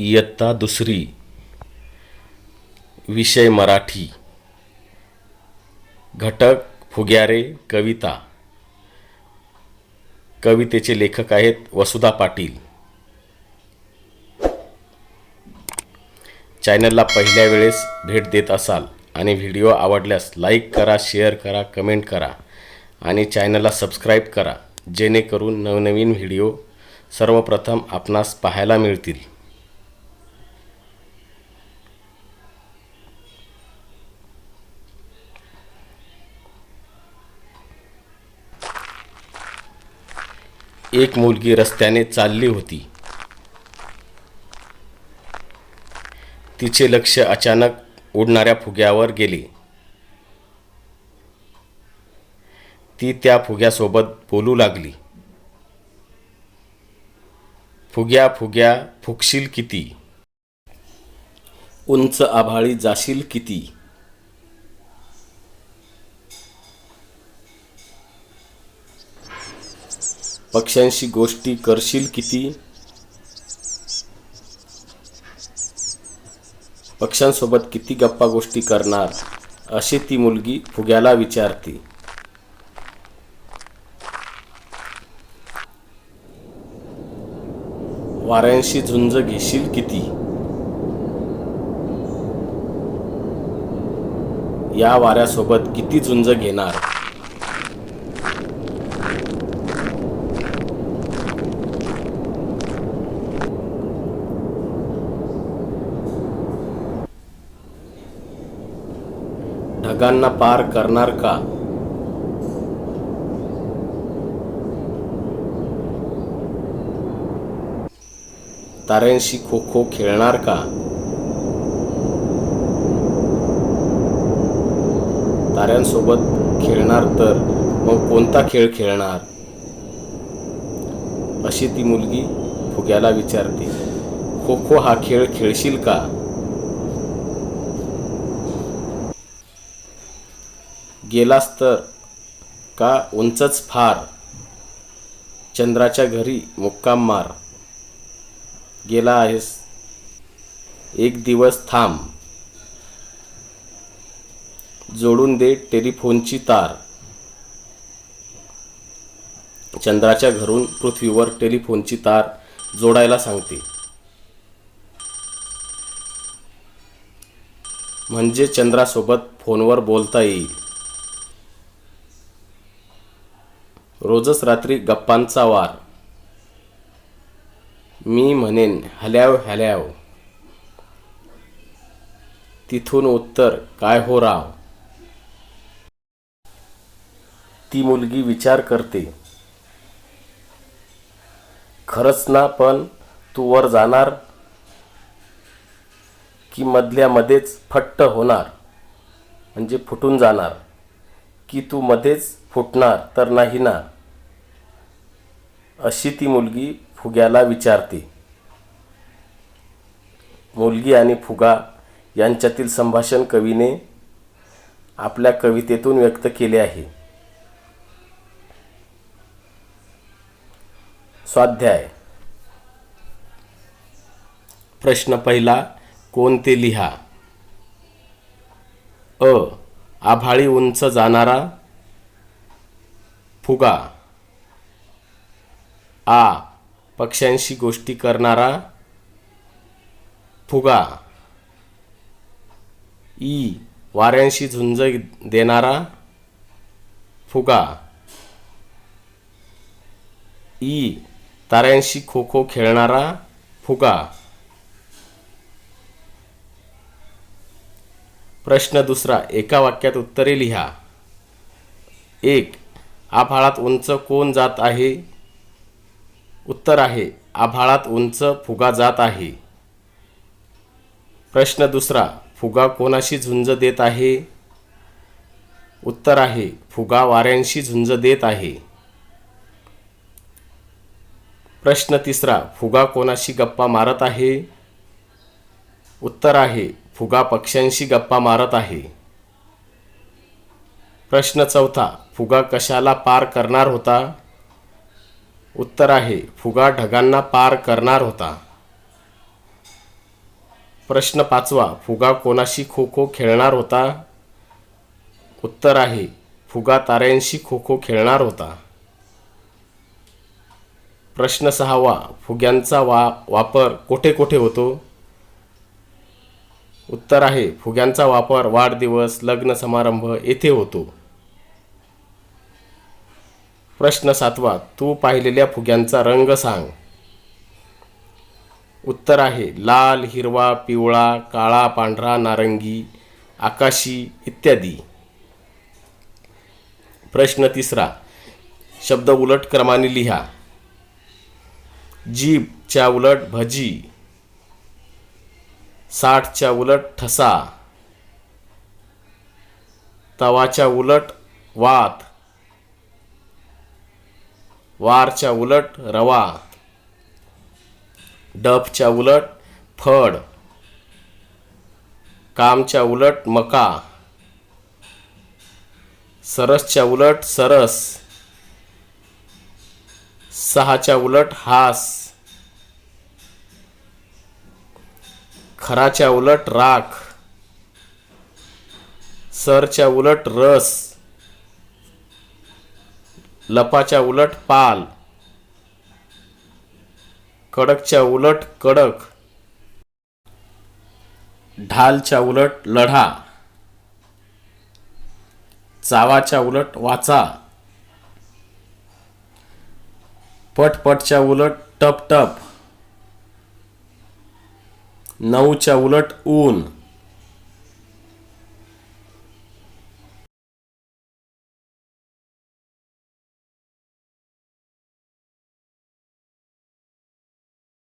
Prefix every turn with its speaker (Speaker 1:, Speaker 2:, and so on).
Speaker 1: इयत्ता दुसरी. विषय मराठी. घटक फुग्यारे कविता. कवितेचे लेखक आहेत वसुधा पाटील. चॅनलला पहिल्या वेळेस भेट देत असाल आणि व्हिडिओ आवडल्यास लाईक करा शेअर करा कमेंट करा आणि चॅनलला सबस्क्राईब करा जेणेकरून नवनवीन व्हिडिओ सर्वप्रथम आपणास पाहायला मिळतील. एक मुलगी रस्त्याने चालली होती. तिचे लक्ष अचानक उडणाऱ्या फुग्यावर गेले. ती त्या फुग्यासोबत बोलू लागली. फुग्या फुग्या फुगशील किती? उंच आभाळी जाशील किती? पक्ष्यांशी गोष्टी करशील किती? पक्ष्यांसोबत किती गप्पा गोष्टी करणार? अशी ती मुलगी फुग्याला विचारते. वाऱ्यांशी झुंज घेशील किती? या वाऱ्यासोबत किती झुंज घेणार? ढगांना पार करणार का? ताऱ्यांशी खो खो खेळणार का? ताऱ्यांसोबत खेळणार तर मग कोणता खेळ खेळणार? अशी ती मुलगी फुग्याला विचारते. खो खो हा खेळ खेळशील का? गेलास तर? का उंचच फार? चंद्राच्या घरी मुक्काम मार. गेला आहेस. एक दिवस थांब. जोडून दे टेलिफोनची तार. चंद्राच्या घरून पृथ्वीवर टेलिफोनची तार जोडायला सांगते. म्हणजे चंद्रासोबत फोनवर बोलता येईल. रोजच रात्री गप्पांचा वार. मी म्हणेन हल्याव हल्याव. तिथून उत्तर काय हो राव? ती मुलगी विचार करते. खरंच ना पण तू वर जाणार की मधल्या मध्येच फट्ट होणार म्हणजे फुटून जाणार की तू मध्येच फुटणार तर नाही ना? अशी ती मुलगी फुग्याला विचारते. मुलगी आणि फुगा यांच्यातील संभाषण कवीने आपल्या कवितेतून व्यक्त केले आहे. स्वाध्याय. प्रश्न पहिला कोणते लिहा? अ. आभाळी उंच जाणारा फुगा. आ. पक्ष्यांशी गोष्टी करणारा फुगा. ई. वाऱ्यांशी झुंज देणारा फुगा. ई. ताऱ्यांशी खो खो खेळणारा फुगा. प्रश्न दुसरा एका वाक्यात उत्तरे लिहा. एक. आभाळात उंच कोण जात आहे? उत्तर आहे आभाळात उंच फुगा जात आहे. प्रश्न दुसरा फुगा कोणाशी झुंज देत आहे? उत्तर आहे फुगा वाऱ्यांशी झुंज देत आहे. प्रश्न तिसरा फुगा कोणाशी गप्पा मारत आहे? उत्तर आहे फुगा पक्ष्यांशी गप्पा मारत आहे. प्रश्न चौथा फुगा कशाला पार करणार होता? उत्तर आहे फुगा ढगांना पार करणार होता. प्रश्न पाचवा फुगा कोणाशी खो खो खेळणार होता? उत्तर आहे फुगा ताऱ्यांशी खो खो खेळणार होता. प्रश्न सहावा फुग्यांचा वा वापर कोठे कोठे होतो? उत्तर आहे फुग्यांचा वापर वाढदिवस लग्न समारंभ येथे होतो. प्रश्न सातवा तू पाहिलेल्या फुग्यांचा रंग सांग. उत्तर आहे लाल हिरवा पिवळा काळा पांढरा नारंगी आकाशी इत्यादी. प्रश्न तिसरा शब्द उलट क्रमाने लिहा. जीभच्या उलट भजी साठच्या उलट ठसा तवाच्या उलट वात वारच्या उलट रवा. डफच्या उलट फड कामच्या उलट मका. सरसच्या उलट सरस. सहाच्या उलट हास. खराच्या उलट राख. सरच्या उलट रस. लपाच्या उलट पाल. कडकच्या उलट कडक. ढालच्या उलट लढा. चावाच्या उलट वाचा. पटपटच्या उलट टप टप नऊच्या उलट ऊन.